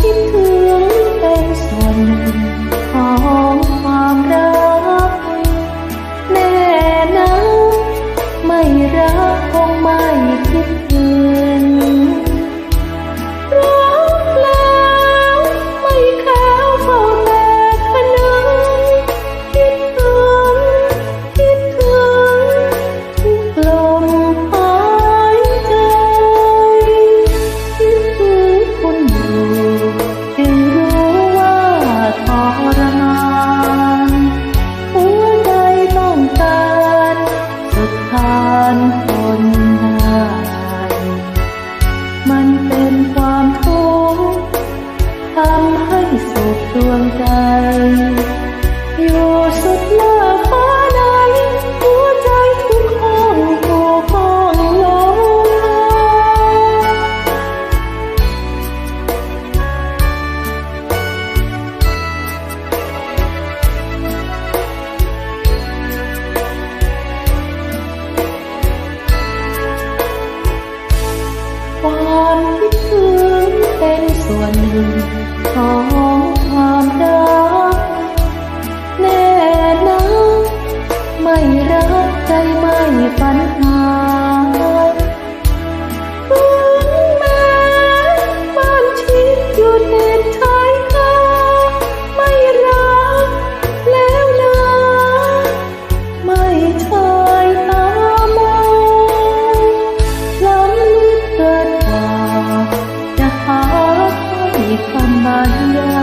คิดถึงเป็นส่วน นความทุกข์ทำให้สุขดวงใจ Pamaya